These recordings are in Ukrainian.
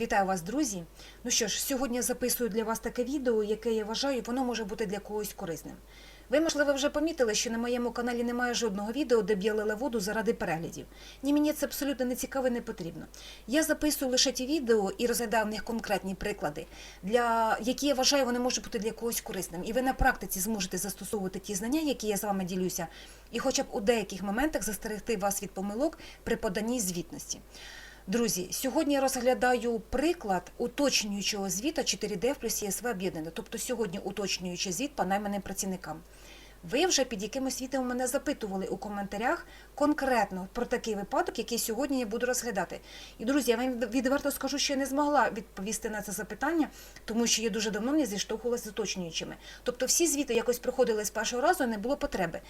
Вітаю вас, друзі! Ну що ж, сьогодні записую для вас таке відео, яке я вважаю, воно може бути для когось корисним. Ви, можливо, вже помітили, що на моєму каналі немає жодного відео, де б я лила воду заради переглядів. Ні, мені це абсолютно не цікаво і не потрібно. Я записую лише ті відео і розглядаю в них конкретні приклади, для які я вважаю, вони можуть бути для когось корисним. І ви на практиці зможете застосовувати ті знання, які я з вами ділюся, і хоча б у деяких моментах застерегти вас від помилок при поданні звітності. Друзі, сьогодні я розглядаю приклад уточнюючого звіта 4D плюс ЄСВ об'єднане. Тобто сьогодні уточнюючий звіт по найманим працівникам. Ви вже під якимось відео мене запитували у коментарях конкретно про такий випадок, який сьогодні я буду розглядати. І, друзі, я вам відверто скажу, що я не змогла відповісти на це запитання, тому що я дуже давно не зіштовхувалася з уточнюючими. Тобто всі звіти якось проходили з першого разу, і не було потреби.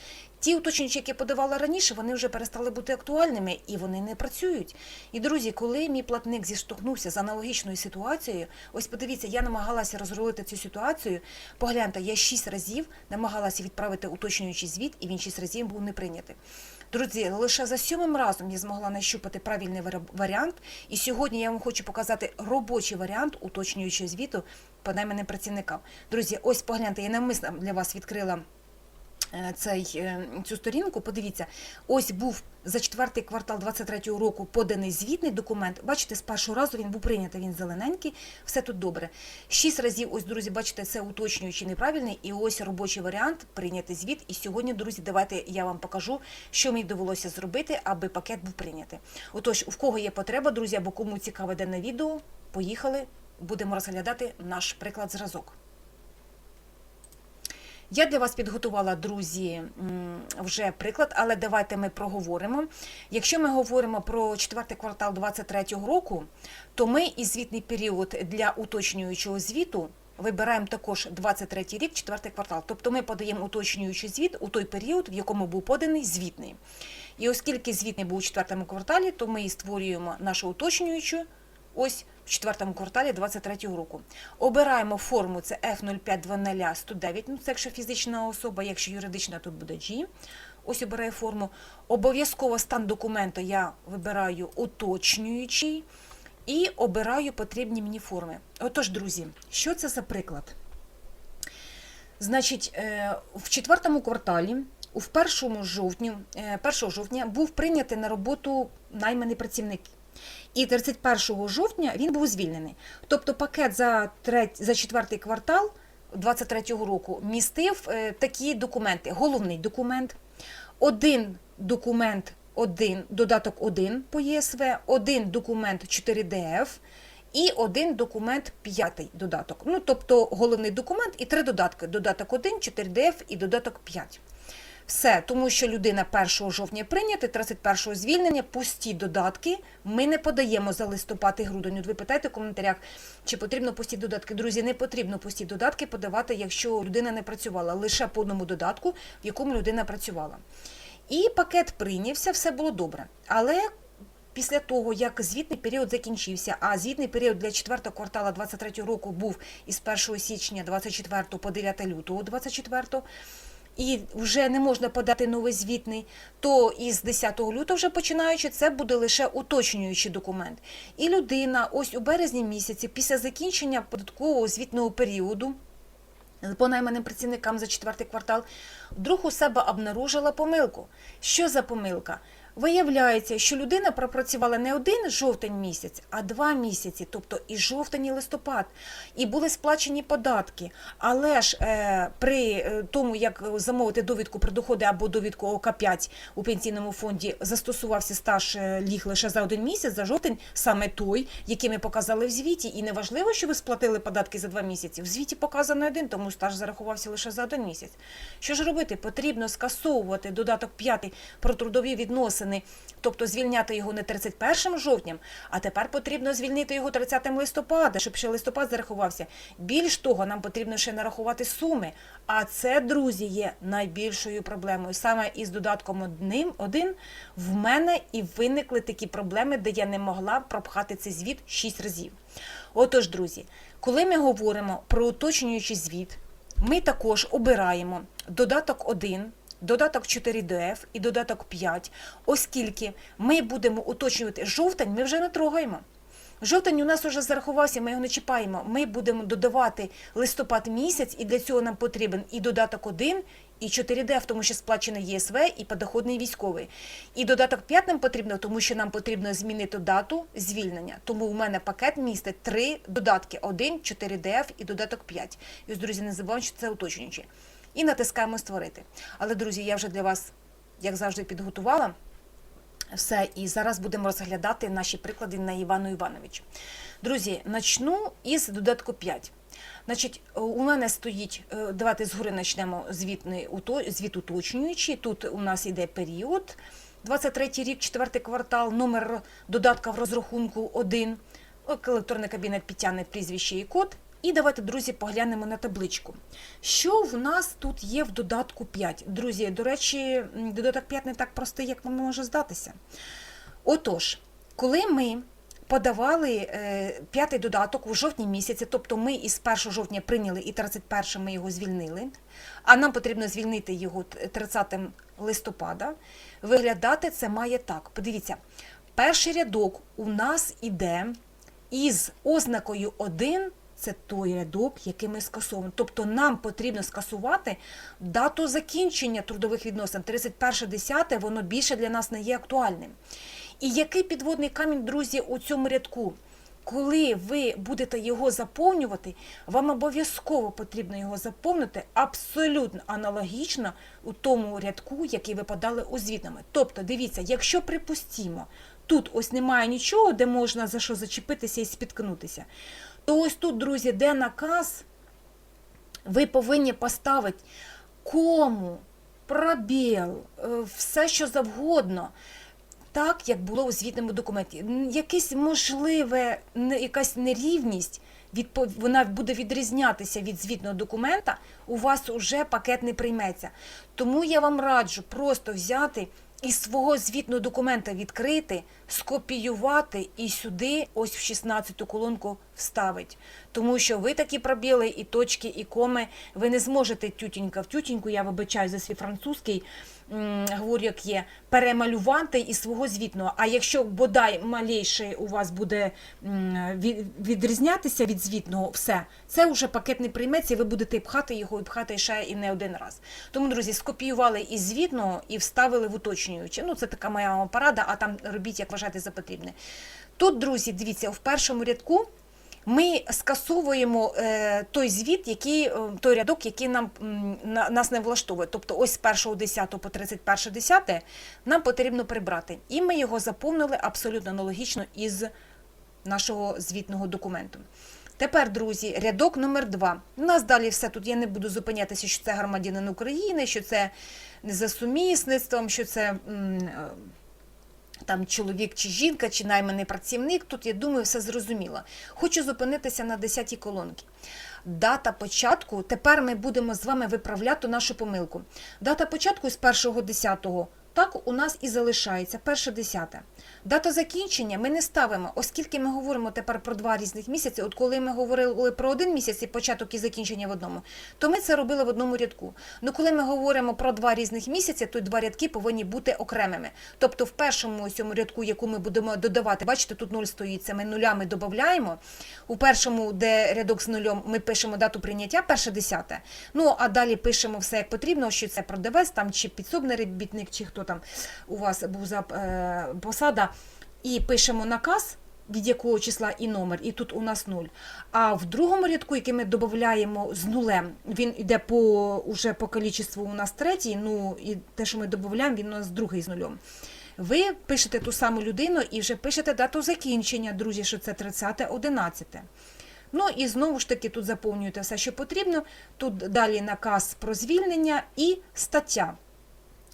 Ті уточнюючі, які я подавала раніше, вони вже перестали бути актуальними і вони не працюють. І, друзі, коли мій платник зіштовхнувся з аналогічною ситуацією, ось подивіться, я намагалася розрулити цю ситуацію. Погляньте, я шість разів намагалася відправити уточнюючий звіт, і він шість разів був не прийнятий. Друзі, лише за сьомим разом я змогла нащупати правильний варіант, і сьогодні я вам хочу показати робочий варіант уточнюючого звіту по найманим працівникам. Друзі, ось погляньте, я навмисно для вас відкрила цей, е, цю сторінку. Подивіться, ось був за четвертий квартал 23-го року поданий звітний документ. Бачите, з першого разу він був прийнятий, він зелененький, все тут добре. Шість разів, ось, друзі, бачите, це уточнюючий неправильний, і ось робочий варіант прийняти звіт. І сьогодні, друзі, давайте я вам покажу, що мені довелося зробити, аби пакет був прийнятий. Отож, у кого є потреба, друзі, або кому цікаве дане відео, поїхали, будемо розглядати наш приклад зразок. Я для вас підготувала, друзі, вже приклад, але давайте ми проговоримо. Якщо ми говоримо про четвертий квартал 2023 року, то ми і звітний період для уточнюючого звіту вибираємо також 23 рік, четвертий квартал. Тобто ми подаємо уточнюючий звіт у той період, в якому був поданий звітний. І оскільки звітний був у четвертому кварталі, то ми і створюємо нашу уточнюючу ось в четвертому кварталі 2023 року. Обираємо форму, це F0520 109, ну це якщо фізична особа, якщо юридична, тут буде G. Ось обираю форму. Обов'язково стан документу я вибираю уточнюючий і обираю потрібні мені форми. Отож, друзі, що це за приклад? Значить, е, в четвертому кварталі, у першому жовтні, е, 1 жовтня був прийнятий на роботу найманий працівник. І 31 жовтня він був звільнений. Тобто пакет за, треть, за четвертий квартал 2023 року містив е, такі документи. Головний документ, один документ, один, додаток 1 по ЄСВ, один документ 4ДФ і один документ п'ятий додаток. Ну, тобто головний документ і три додатки: додаток 1, 4ДФ і додаток 5. Все, тому що людина 1 жовтня прийнята, 31 звільнення, пусті додатки. Ми не подаємо за листопад і грудень. От ви питаєте в коментарях, чи потрібно пусті додатки. Друзі, не потрібно пусті додатки подавати, якщо людина не працювала, лише по одному додатку, в якому людина працювала. І пакет прийнявся, все було добре. Але після того, як звітний період закінчився, а звітний період для 4 квартала 23 року був із 1 січня 24 по 9 лютого 24, і вже не можна подати новий звітний, то із 10 лютого вже починаючи, це буде лише уточнюючий документ. І людина ось у березні місяці, після закінчення податкового звітного періоду, по найманим працівникам за четвертий квартал, вдруг у себе обнаружила помилку. Що за помилка? Виявляється, що людина пропрацювала не один жовтень місяць, а два місяці, тобто і жовтень, і листопад, і були сплачені податки. Але ж е, при е, тому, як замовити довідку про доходи або довідку ОК5 у пенсійному фонді, застосувався стаж е, ліг лише за один місяць, за жовтень, саме той, який ми показали в звіті. І неважливо, що ви сплатили податки за два місяці. В звіті показано один, тому стаж зарахувався лише за один місяць. Що ж робити? Потрібно скасовувати додаток 5 про трудові відносини, тобто звільняти його не 31 жовтням, а тепер потрібно звільнити його 30 листопада, щоб ще листопад зарахувався. Більш того, нам потрібно ще нарахувати суми. А це, друзі, є найбільшою проблемою. Саме із додатком одним один в мене і виникли такі проблеми, де я не могла пропхати цей звіт 6 разів. Отож, друзі, коли ми говоримо про уточнюючий звіт, ми також обираємо додаток 1, додаток 4ДФ і додаток 5, оскільки ми будемо уточнювати жовтень, ми вже не трогаємо. Жовтень у нас вже зарахувався, ми його не чіпаємо. Ми будемо додавати листопад місяць, і для цього нам потрібен і додаток 1, і 4D, в тому що сплачений ЄСВ і подоходний військовий. І додаток 5 нам потрібно, тому що нам потрібно змінити дату звільнення. Тому у мене пакет містить три додатки: 1, 4DF і додаток 5. І ось, друзі, не забуваємо, що це уточнюючі. І натискаємо створити. Але, друзі, я вже для вас, як завжди, підготувала. Все, і зараз будемо розглядати наші приклади на Івану Івановичу. Друзі, начну із додатку 5. Значить, у мене стоїть, е, давайте згори почнемо звіт уточнюючий. Тут у нас йде період. 23 рік, 4 квартал, номер додатка в розрахунку 1, електронний кабінет підтягне прізвище і код. І давайте, друзі, поглянемо на табличку. Що в нас тут є в додатку 5? Друзі, до речі, додаток 5 не так простий, як вам може здатися. Отож, коли ми подавали е, п'ятий додаток у жовтні місяці, тобто ми із 1 жовтня прийняли і 31 ми його звільнили, а нам потрібно звільнити його 30 листопада, виглядати це має так. Подивіться, перший рядок у нас іде із ознакою 1 це той рядок, який ми скасовуємо. Тобто нам потрібно скасувати дату закінчення трудових відносин. 31.10 воно більше для нас не є актуальним. І який підводний камінь, друзі, у цьому рядку? Коли ви будете його заповнювати, вам обов'язково потрібно його заповнити абсолютно аналогічно у тому рядку, який ви подали у звітнами. Тобто, дивіться, якщо припустімо, тут ось немає нічого, де можна за що зачепитися і спіткнутися, то ось тут, друзі, де наказ, ви повинні поставити кому, пробіл, е, все що завгодно. Так, як було у звітному документі. Якесь можливе, якась нерівність, вона буде відрізнятися від звітного документа, у вас уже пакет не прийметься. Тому я вам раджу просто взяти із свого звітного документа відкрити, скопіювати і сюди, ось в 16-ту колонку вставить. Тому що ви такі пробіли і точки, і коми, ви не зможете тютінька в тютіньку, я вибачаю за свій французький, говорю, як є, перемалювати із свого звітного. А якщо бодай малейше у вас буде відрізнятися від звітного, все, це вже пакет не прийметься, ви будете пхати його і пхати ще і не один раз. Тому, друзі, скопіювали із звітного і вставили в уточнююче. Ну, це така моя вам порада, а там робіть, як вважаєте за потрібне. Тут, друзі, дивіться, в першому рядку ми скасовуємо е, той звіт, який, е, той рядок, який нам, на, нас не влаштовує. Тобто ось з 1.10 по 31.10 нам потрібно прибрати. І ми його заповнили абсолютно аналогічно із нашого звітного документу. Тепер, друзі, рядок номер два. У нас далі все тут. Я не буду зупинятися, що це громадянин України, що це не за сумісництвом, що це е, там чоловік чи жінка, чи найманий працівник. Тут, я думаю, все зрозуміло. Хочу зупинитися на 10-й колонці. Дата початку, тепер ми будемо з вами виправляти нашу помилку. Дата початку з 1.10. Так у нас і залишається перше десяте. Дата закінчення ми не ставимо, оскільки ми говоримо тепер про два різних місяці. От коли ми говорили про один місяць і початок і закінчення в одному, то ми це робили в одному рядку. Ну коли ми говоримо про два різних місяці, то два рядки повинні бути окремими. Тобто в першому цьому рядку, яку ми будемо додавати, бачите, тут нуль стоїть, це ми нулями додаємо. У першому, де рядок з нульом, ми пишемо дату прийняття, перше десяте. Ну а далі пишемо все як потрібно, що це продавець, там чи підсобний робітник, чи хто там у вас був за е, посада, і пишемо наказ. Від якого числа і номер, і тут у нас нуль. А в другому рядку, який ми додаємо з нулем, він йде по уже по кількості у нас третій. Ну і те, що ми додаємо, він у нас другий з нульом. Ви пишете ту саму людину і вже пишете дату закінчення, друзі, що це 30.11. Ну і знову ж таки тут заповнюєте все, що потрібно. Тут далі наказ про звільнення і стаття.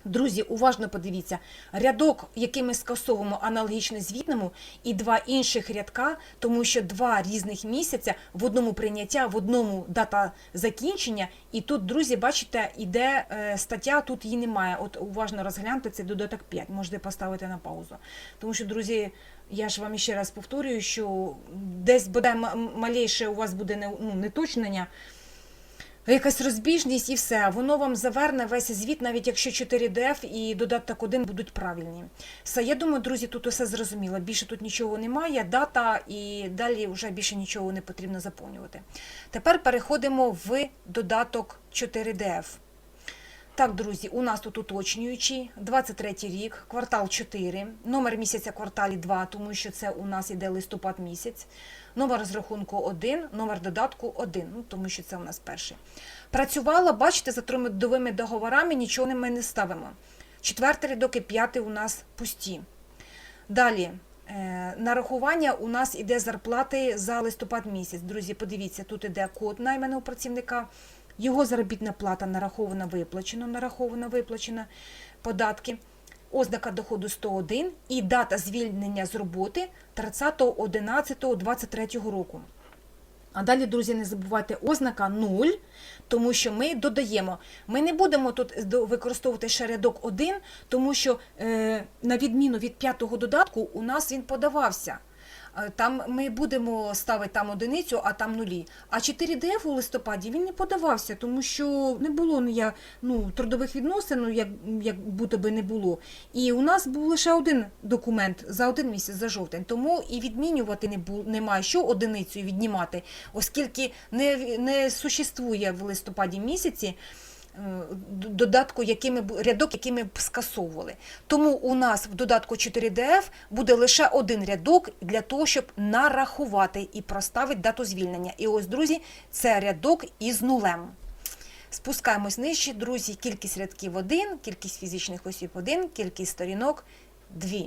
Друзі, уважно подивіться, рядок, який ми скасовуємо аналогічно звітному, і два інших рядка, тому що два різних місяця в одному прийняття, в одному дата закінчення. І тут, друзі, бачите, іде е, стаття, тут її немає. От уважно розгляньте цей додаток 5, можете поставити на паузу. Тому що, друзі, я ж вам ще раз повторюю, що десь бодай малейше у вас буде ну, неточнення. Якась розбіжність і все. Воно вам заверне весь звіт, навіть якщо 4DF і додаток 1 будуть правильні. Все, я думаю, друзі, тут усе зрозуміло. Більше тут нічого немає, дата і далі вже більше нічого не потрібно заповнювати. Тепер переходимо в додаток 4DF. Так, друзі, у нас тут уточнюючий, 23 рік, квартал 4, номер місяця кварталі 2, тому що це у нас іде листопад місяць, номер розрахунку 1, номер додатку 1, ну, тому що це у нас перший. Працювала, бачите, за трудовими договорами нічого ми не ставимо. Четвертий рядок і п'ятий у нас пусті. Далі, е, нарахування у нас іде зарплати за листопад місяць. Друзі, подивіться, тут іде код найманого працівника, його заробітна плата нарахована, виплачена, нарахована, виплачена, податки, ознака доходу 101 і дата звільнення з роботи 30.11.23 року. А далі, друзі, не забувайте ознака 0, тому що ми додаємо. Ми не будемо тут використовувати ще рядок 1, тому що, е, на відміну від п'ятого додатку, у нас він подавався. Е, Там ми будемо ставити там одиницю, а там нулі. А 4DF у листопаді він не подавався, тому що не було ніяк, ну, трудових відносин, ну, як, як будто би не було. І у нас був лише один документ за один місяць, за жовтень. Тому і відмінювати не бу, немає що одиницю віднімати, оскільки не, не существує в листопаді місяці додатку, якими б- рядок, який ми б скасовували. Тому у нас в додатку 4DF буде лише один рядок для того, щоб нарахувати і проставити дату звільнення. І ось, друзі, це рядок із нулем. Спускаємось нижче, друзі, кількість рядків 1, кількість фізичних осіб 1, кількість сторінок 2.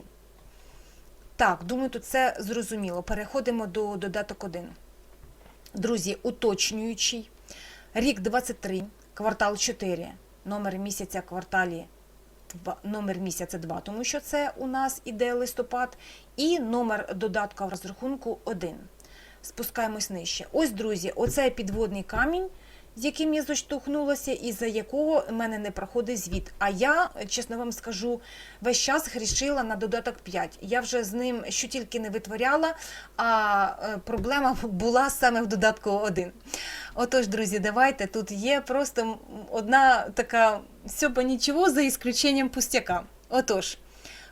Так, думаю, тут це зрозуміло. Переходимо до додаток 1. Друзі, уточнюючий. Рік 23, квартал 4, номер місяця кварталі номер місяця 2, тому що це у нас іде листопад, і номер додатка в розрахунку 1. Спускаємось нижче. Ось, друзі, оцей підводний камінь, з яким я заштовхнулася, і за якого мене не проходить звіт. А я, чесно вам скажу, весь час грішила на додаток 5. Я вже з ним що тільки не витворяла, а е, проблема була саме в додатку 1. Отож, друзі, давайте тут є просто одна така сьопа нічого за ісключенням пустяка. Отож,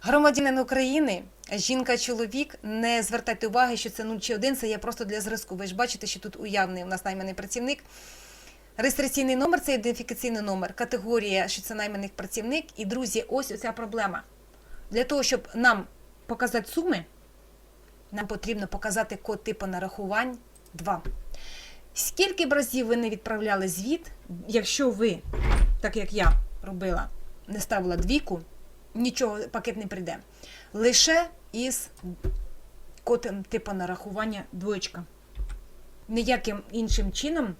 громадянин України, жінка, чоловік, не звертайте уваги, що це 0 чи 1, це є просто для зразку. Ви ж бачите, що тут уявний у нас найманий працівник. Реєстраційний номер це ідентифікаційний номер, категорія, що це найманий працівник. І, друзі, ось оця проблема. Для того, щоб нам показати суми, нам потрібно показати код типу нарахувань 2. Скільки б разів ви не відправляли звіт, якщо ви, так як я робила, не ставила двійку, нічого пакет не прийде. Лише із кодом типу нарахування двоєчка. Ніяким іншим чином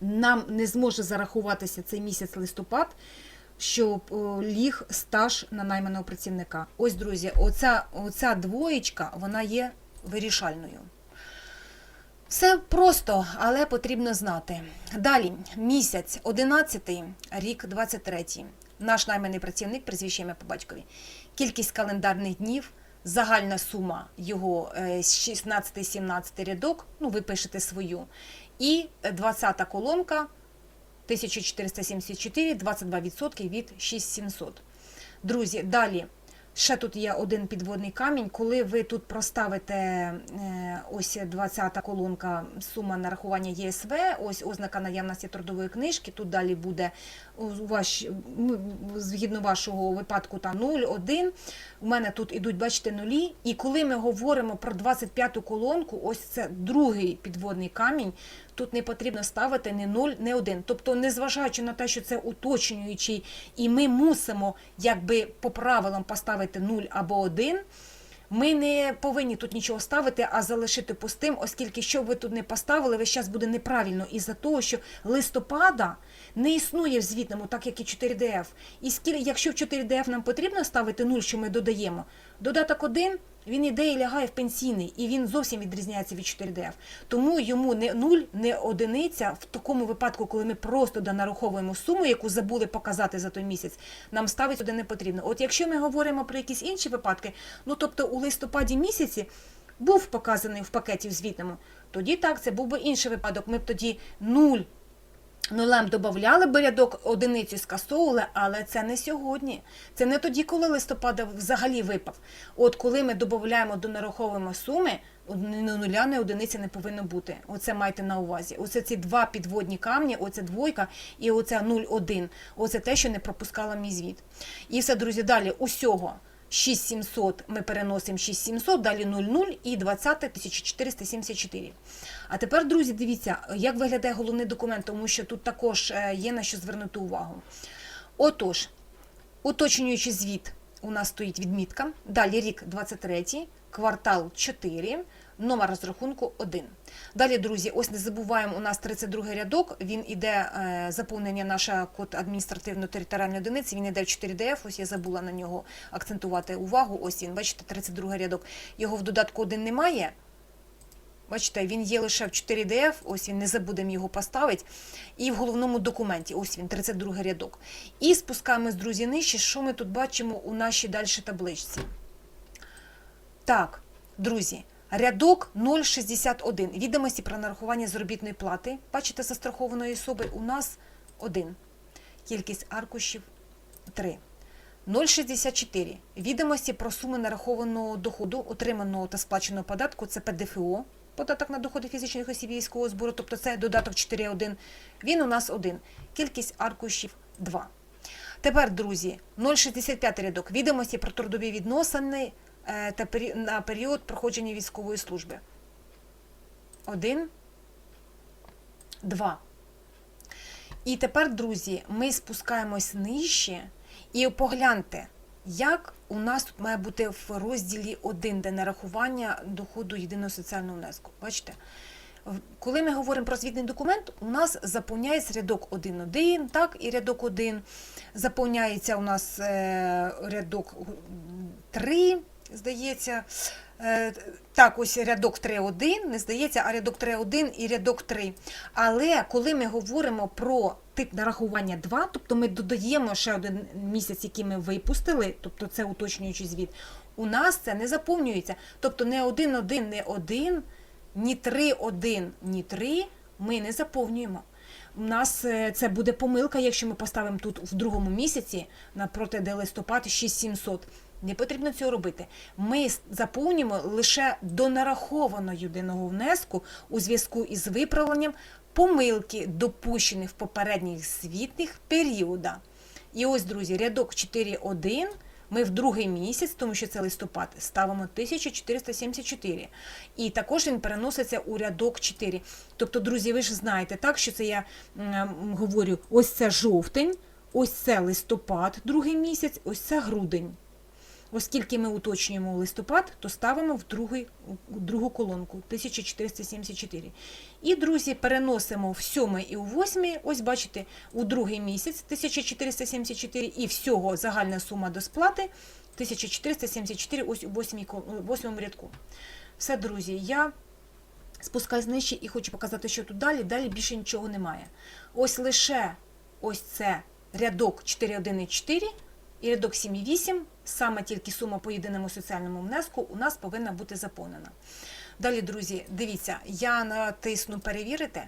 нам не зможе зарахуватися цей місяць листопад, щоб ліг стаж на найманого працівника. Ось, друзі, оця, оця двоєчка, вона є вирішальною. Все просто, але потрібно знати. Далі, місяць 11, рік 23. Наш найманий працівник, прізвище по батькові. Кількість календарних днів, загальна сума його е, 16-17 рядок, ну ви пишете свою. І 20 колонка 1474, 22% від 6700. Друзі, далі. Ще тут є один підводний камінь. Коли ви тут проставите е, ось 20-та колонка сума нарахування ЄСВ, ось ознака наявності трудової книжки, тут далі буде ваш, ну, згідно вашого випадку там 0, 1. У мене тут ідуть, бачите, нулі. І коли ми говоримо про 25-ту колонку, ось це другий підводний камінь, тут не потрібно ставити ні нуль, ні один. Тобто, незважаючи на те, що це уточнюючий, і ми мусимо якби по правилам поставити нуль або один. ми не повинні тут нічого ставити, а залишити пустим, оскільки що ви тут не поставили, весь час буде неправильно із-за того, що листопада не існує в звітному, так як і 4DF. І скільки, якщо в 4DF нам потрібно ставити 0, що ми додаємо, додаток 1, він іде і лягає в пенсійний, і він зовсім відрізняється від 4DF. Тому йому не 0, не одиниця в такому випадку, коли ми просто донараховуємо суму, яку забули показати за той місяць, нам ставить сюди не потрібно. От якщо ми говоримо про якісь інші випадки, ну тобто у листопаді місяці був показаний в пакеті в звітному, тоді так, це був би інший випадок. Ми б тоді 0 Нулем додавали би рядок, одиницю скасовували, але це не сьогодні. Це не тоді, коли листопада взагалі випав. От коли ми додаємо до нараховуємо суми, ні нуля, ні одиниці не повинно бути. Оце майте на увазі. Оце ці два підводні камні, оце двойка і оце 0,1. Оце те, що не пропускала мій звіт. І все, друзі, далі усього. 6700 ми переносимо 6700, далі 00 і 20 1474. А тепер, друзі, дивіться, як виглядає головний документ, тому що тут також е, є на що звернути увагу. Отож, уточнюючи звіт, у нас стоїть відмітка. Далі рік 23, квартал 4, номер розрахунку 1. Далі, друзі, ось не забуваємо, у нас 32 рядок, він іде е, заповнення наша код адміністративно-територіальної одиниці, він іде в 4DF, ось я забула на нього акцентувати увагу. Ось він, бачите, 32 рядок. Його в додатку 1 немає. Бачите, він є лише в 4DF, ось він не забудемо його поставити. І в головному документі, ось він, 32 рядок. І спускаємось, друзі, нижче, що ми тут бачимо у нашій далі табличці. Так, друзі, рядок 061. Відомості про нарахування заробітної плати. Бачите, застрахованої особи у нас 1. Кількість аркушів 3. 0,64. Відомості про суми нарахованого доходу, отриманого та сплаченого податку, це ПДФО, податок на доходи фізичних осіб військового збору, тобто це додаток 4,1. Він у нас 1. Кількість аркушів 2. Тепер, друзі, 0,65 рядок. Відомості про трудові відносини та пері- на період проходження військової служби. 1, 2. І тепер, друзі, ми спускаємось нижче і погляньте, як у нас тут має бути в розділі 1, де нарахування доходу єдиного соціального внеску. Бачите? Коли ми говоримо про звітний документ, у нас заповняється рядок 1.1, так, і рядок 1. Заповняється у нас е, рядок 3, здається. Е, так, ось рядок 3.1, не здається, а рядок 3.1 і рядок 3. Але коли ми говоримо про тип нарахування 2, тобто ми додаємо ще один місяць, який ми випустили, тобто це уточнюючий звіт, у нас це не заповнюється. Тобто не 1.1, не 1, ні 3.1, ні 3 ми не заповнюємо. У нас е, це буде помилка, якщо ми поставимо тут в другому місяці напроти де листопад 6700. Не потрібно цього робити. Ми заповнюємо лише до нарахованого єдиного внеску у зв'язку із виправленням помилки, допущених в попередніх звітних періодах. І ось, друзі, рядок 4.1 ми в другий місяць, тому що це листопад, ставимо 1474. І також він переноситься у рядок 4. Тобто, друзі, ви ж знаєте, так, що це я говорю, ось це жовтень, ось це листопад, другий місяць, ось це грудень. Оскільки ми уточнюємо листопад, то ставимо в другий, у другу колонку 1474. І, друзі, переносимо в сьомий і у восьмий, ось бачите, у другий місяць 1474 і всього загальна сума до сплати 1474 ось у восьмій, кол- восьмому рядку. Все, друзі, я спускаюсь нижче і хочу показати, що тут далі. Далі більше нічого немає. Ось лише ось це рядок 4.1.4 і рядок 7.8, саме тільки сума по єдиному соціальному внеску у нас повинна бути заповнена. Далі, друзі, дивіться, я натисну перевірити.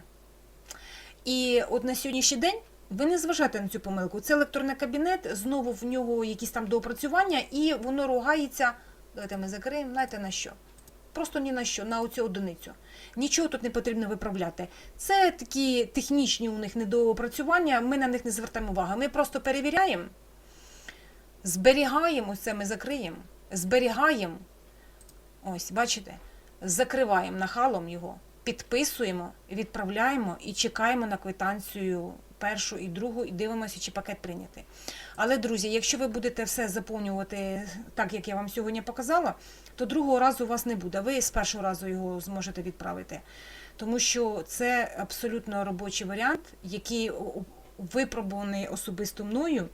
І от на сьогоднішній день ви не зважайте на цю помилку. Це електронний кабінет, знову в нього якісь там доопрацювання, і воно ругається. Давайте ми закриємо, знаєте на що? Просто ні на що, на оцю одиницю. Нічого тут не потрібно виправляти. Це такі технічні у них недоопрацювання, ми на них не звертаємо уваги. Ми просто перевіряємо, зберігаємо це, ми закриємо, зберігаємо. Ось, бачите, закриваємо нахалом його, підписуємо, відправляємо і чекаємо на квитанцію першу і другу, і дивимося, чи пакет прийнятий. Але, друзі, якщо ви будете все заповнювати так, як я вам сьогодні показала, то другого разу у вас не буде. Ви з першого разу його зможете відправити. Тому що це абсолютно робочий варіант, який випробуваний особисто мною.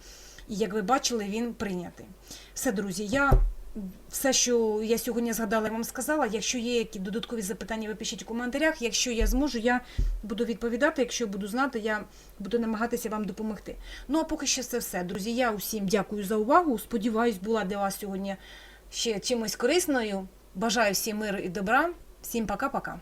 І як ви бачили, він прийнятий. Все, друзі, я все, що я сьогодні згадала, я вам сказала. Якщо є які додаткові запитання, ви пишіть у коментарях. Якщо я зможу, я буду відповідати. Якщо буду знати, я буду намагатися вам допомогти. Ну а поки що це все. Друзі, я усім дякую за увагу. Сподіваюсь, була для вас сьогодні ще чимось корисною. Бажаю всім миру і добра. Всім пока-пока.